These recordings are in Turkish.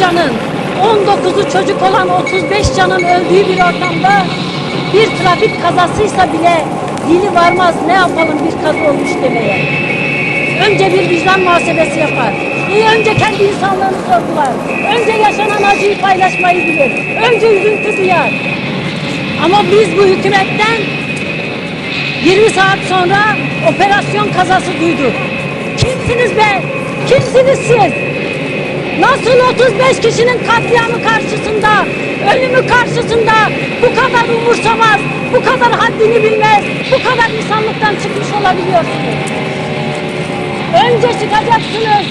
canın, 19'u çocuk olan 35 canın öldüğü bir ortamda bir trafik kazasıysa bile dili varmaz ne yapalım bir kaza olmuş demeye. Önce bir vicdan muhasebesi yapar. İyi önce kendi insanlığını sorgular. Önce yaşanan acıyı paylaşmayı bilir. Önce üzüntü duyar. Ama biz bu hükümetten 20 saat sonra operasyon kazası duyduk. Kimsiniz be? Kimsiniz siz? Nasıl 35 kişinin katliamı karşısında, ölümü karşısında bu kadar umursamaz, bu kadar haddini bilmez, bu kadar insanlıktan çıkmış olabiliyorsunuz? Önce çıkacaksınız,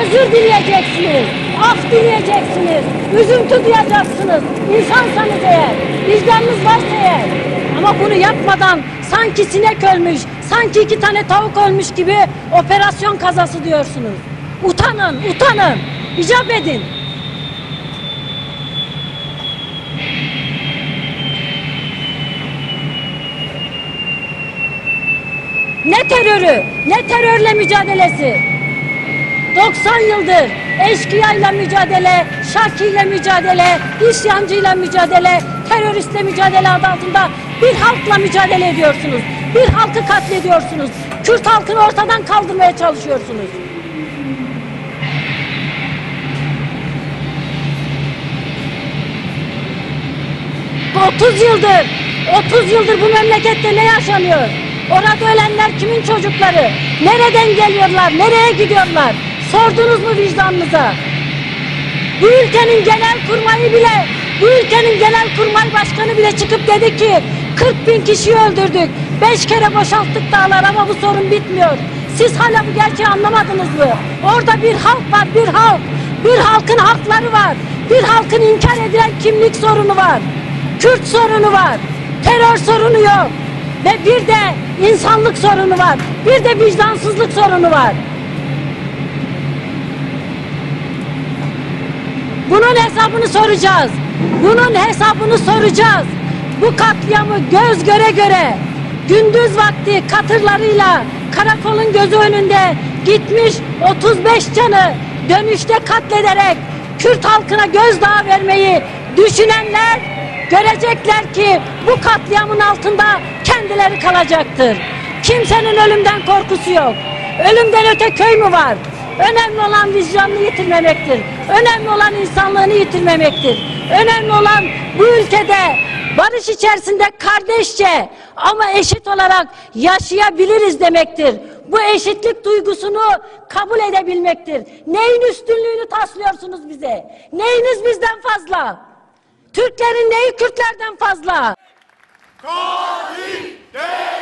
özür dileyeceksiniz, af dileyeceksiniz, üzüntü duyacaksınız. İnsansanız eğer, vicdanınız varsa eğer. Ama bunu yapmadan sanki sinek ölmüş, sanki iki tane tavuk ölmüş gibi operasyon kazası diyorsunuz. Utanın, utanın, icap edin. Ne terörü, ne terörle mücadelesi. 90 yıldır eşkıyayla mücadele, şarkiyle mücadele, isyancıyla mücadele, teröristle mücadele adı altında bir halkla mücadele ediyorsunuz. Bir halkı katlediyorsunuz. Kürt halkını ortadan kaldırmaya çalışıyorsunuz. 30 yıldır, 30 yıldır bu memlekette ne yaşanıyor? Orada ölenler kimin çocukları? Nereden geliyorlar? Nereye gidiyorlar? Sordunuz mu vicdanınıza? Bu ülkenin genel kurmayı bile, bu ülkenin genel kurmay başkanı bile çıkıp dedi ki 40 bin kişiyi öldürdük. Beş kere boşalttık dağlar ama bu sorun bitmiyor. Siz hala bu gerçeği anlamadınız mı? Orada bir halk var, bir halk. Bir halkın hakları var. Bir halkın inkar edilen kimlik sorunu var. Kürt sorunu var. Terör sorunu yok. Ve bir de insanlık sorunu var. Bir de vicdansızlık sorunu var. Bunun hesabını soracağız. Bunun hesabını soracağız. Bu katliamı göz göre göre gündüz vakti katırlarıyla karakolun gözü önünde gitmiş 35 canı dönüşte katlederek Kürt halkına gözdağı vermeyi düşünenler görecekler ki bu katliamın altında kendileri kalacaktır. Kimsenin ölümden korkusu yok. Ölümden öte köy mü var? Önemli olan vicdanını yitirmemektir. Önemli olan insanlığını yitirmemektir. Önemli olan bu ülkede barış içerisinde kardeşçe ama eşit olarak yaşayabiliriz demektir. Bu eşitlik duygusunu kabul edebilmektir. Neyin üstünlüğünü taslıyorsunuz bize? Neyiniz bizden fazla? Türklerin neyi Kürtlerden fazla? Kahit değil.